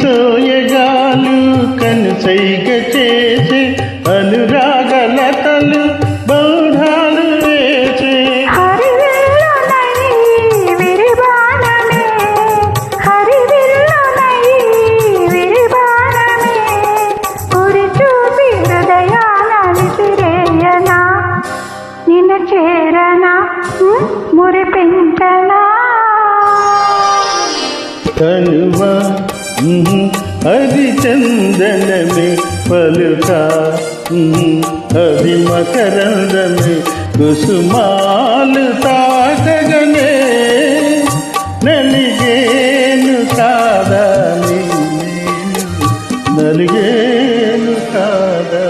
సోయగాలు కనుసైగ చేసే అనురాగలతలు బౌధాలు వేసే నిన్ను చేరనా ఉమ్, అభిచందనమే పలుక అభిమకరందమే కుసుమాలు తాకగనే నలిగేను కాదా నలిగేను కాదా